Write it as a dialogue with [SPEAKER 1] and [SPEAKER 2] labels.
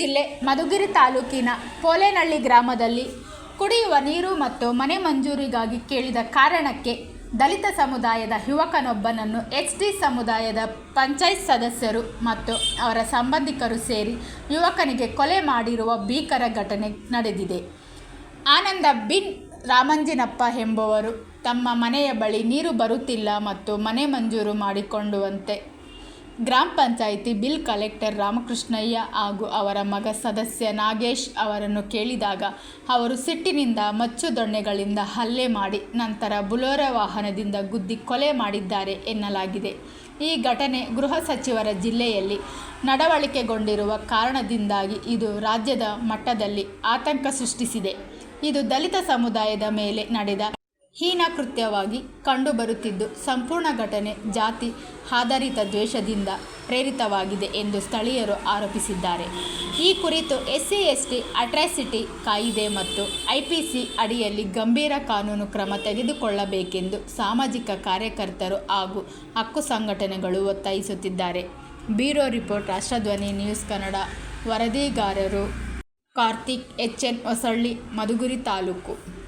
[SPEAKER 1] ಜಿಲ್ಲೆ ಮಧುಗಿರಿ ತಾಲೂಕಿನ ಪೋಲೇನಹಳ್ಳಿ ಗ್ರಾಮದಲ್ಲಿ ಕುಡಿಯುವ ನೀರು ಮತ್ತು ಮನೆ ಮಂಜೂರಿಗಾಗಿ ಕೇಳಿದ ಕಾರಣಕ್ಕೆ ದಲಿತ ಸಮುದಾಯದ ಯುವಕನೊಬ್ಬನನ್ನು ಎಚ್ ಡಿ ಸಮುದಾಯದ ಪಂಚಾಯತ್ ಸದಸ್ಯರು ಮತ್ತು ಅವರ ಸಂಬಂಧಿಕರು ಸೇರಿ ಯುವಕನಿಗೆ ಕೊಲೆ ಮಾಡಿರುವ ಭೀಕರ ಘಟನೆ ನಡೆದಿದೆ. ಆನಂದ ಬಿನ್ ರಾಮಂಜಿನಪ್ಪ ಎಂಬುವರು ತಮ್ಮ ಮನೆಯ ಬಳಿ ನೀರು ಬರುತ್ತಿಲ್ಲ ಮತ್ತು ಮನೆ ಮಂಜೂರು ಮಾಡಿಕೊಂಡುವಂತೆ ಗ್ರಾಮ ಪಂಚಾಯಿತಿ ಬಿಲ್ ಕಲೆಕ್ಟರ್ ರಾಮಕೃಷ್ಣಯ್ಯ ಹಾಗೂ ಅವರ ಮಗ ಸದಸ್ಯ ನಾಗೇಶ್ ಅವರನ್ನು ಕೇಳಿದಾಗ ಅವರು ಸಿಟ್ಟಿನಿಂದ ಮಚ್ಚು ದೊಣ್ಣೆಗಳಿಂದ ಹಲ್ಲೆ ಮಾಡಿ ನಂತರ ಬುಲೋರ ವಾಹನದಿಂದ ಗುದ್ದಿ ಕೊಲೆ ಮಾಡಿದ್ದಾರೆ ಎನ್ನಲಾಗಿದೆ. ಈ ಘಟನೆ ಗೃಹ ಸಚಿವರ ಜಿಲ್ಲೆಯಲ್ಲಿ ನಡವಳಿಕೆಗೊಂಡಿರುವ ಕಾರಣದಿಂದಾಗಿ ಇದು ರಾಜ್ಯದ ಮಟ್ಟದಲ್ಲಿ ಆತಂಕ ಸೃಷ್ಟಿಸಿದೆ. ಇದು ದಲಿತ ಸಮುದಾಯದ ಮೇಲೆ ನಡೆದ ಹೀನ ಕೃತ್ಯವಾಗಿ ಕಂಡುಬರುತ್ತಿದ್ದು ಸಂಪೂರ್ಣ ಘಟನೆ ಜಾತಿ, ಆಧಾರಿತ ದ್ವೇಷದಿಂದ ಪ್ರೇರಿತವಾಗಿದೆ ಎಂದು ಸ್ಥಳೀಯರು ಆರೋಪಿಸಿದ್ದಾರೆ. ಈ ಕುರಿತು ಎಸ್ಸಿ, ಎಸ್ಟಿ, ಅಟ್ರಾಸಿಟಿ ಕಾಯಿದೆ ಮತ್ತು ಐಪಿಸಿ ಅಡಿಯಲ್ಲಿ ಗಂಭೀರ ಕಾನೂನು ಕ್ರಮ ತೆಗೆದುಕೊಳ್ಳಬೇಕೆಂದು ಸಾಮಾಜಿಕ ಕಾರ್ಯಕರ್ತರು ಹಾಗೂ ಹಕ್ಕು ಸಂಘಟನೆಗಳು ಒತ್ತಾಯಿಸುತ್ತಿದ್ದಾರೆ. Bureau report, Rashtradhwani news Kannada, ವರದಿಗಾರರು Karthik H N Hosalli, Madhugiri taluk.